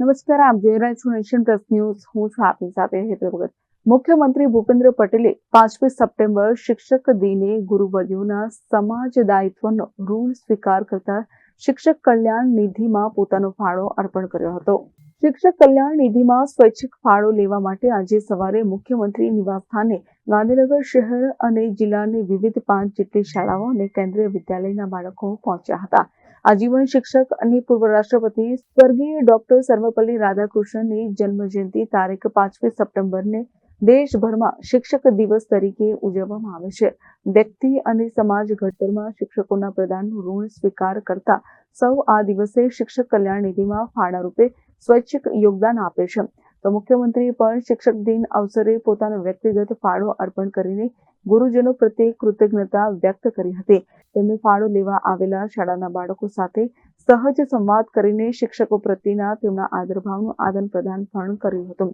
નમસ્કાર, આપ જોઈ રહ્યા છો નેશન પ્લસ ન્યૂઝ. હું છું આપની સાથે હેતલ ભગત. મુખ્યમંત્રી ભૂપેન્દ્ર પટેલે પાંચમી સપ્ટેમ્બર શિક્ષક દિને ગુરુવર્યોના સમાજ દાયિત્વનો ઋણ સ્વીકાર કરતા શિક્ષક કલ્યાણ નિધિમાં પોતાનો ફાળો અર્પણ કર્યો હતો. શિક્ષક કલ્યાણ નિધિમાં સ્વૈચ્છિક ફાળો લેવા માટે આજે સવારે મુખ્યમંત્રી નિવાસસ્થાને ગાંધીનગર શહેર અને જિલ્લાની વિવિધ પાંચ જેટલી શાળાઓ અને કેન્દ્રીય વિદ્યાલયના બાળકો પહોંચ્યા હતા. આજીવન શિક્ષક અને પૂર્વ રાષ્ટ્રપતિ સ્વર્ગીય ડોક્ટર સર્વપલ્લી રાધાકૃષ્ણની જન્મજયંતિ તારીખ પાંચમી સપ્ટેમ્બરને દેશભરમાં શિક્ષક દિવસ તરીકે ઉજવવામાં આવે છે. વ્યક્તિ અને સમાજ ઘડતરમાં શિક્ષકોના પ્રદાનનું ઋણ સ્વીકાર કરતા સૌ આ દિવસે શિક્ષક કલ્યાણ નિધિમાં ફાળા રૂપે સ્વૈચ્છિક યોગદાન આપે છે. તો મુખ્યમંત્રીએ પણ શિક્ષક દિન અવસરે પોતાનો વ્યક્તિગત ફાળો અર્પણ કરીને ગુરુજનો પ્રત્યે કૃતજ્ઞતા વ્યક્ત કરી હતી. તેમણે ફાળો લેવા આવેલા શાળાના બાળકો સાથે સહજ સંવાદ કરીને શિક્ષકો પ્રત્યેના તેમના આદરભાવનું આદાન પ્રદાન પણ કર્યું હતું.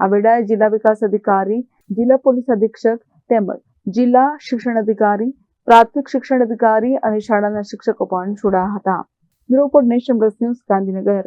આ વેળાએ જિલ્લા વિકાસ અધિકારી, જિલ્લા પોલીસ અધિક્ષક તેમજ જિલ્લા શિક્ષણ અધિકારી, પ્રાથમિક શિક્ષણ અધિકારી અને શાળાના શિક્ષકો પણ જોડાયા હતા. Nation Plus News Gandhinagar.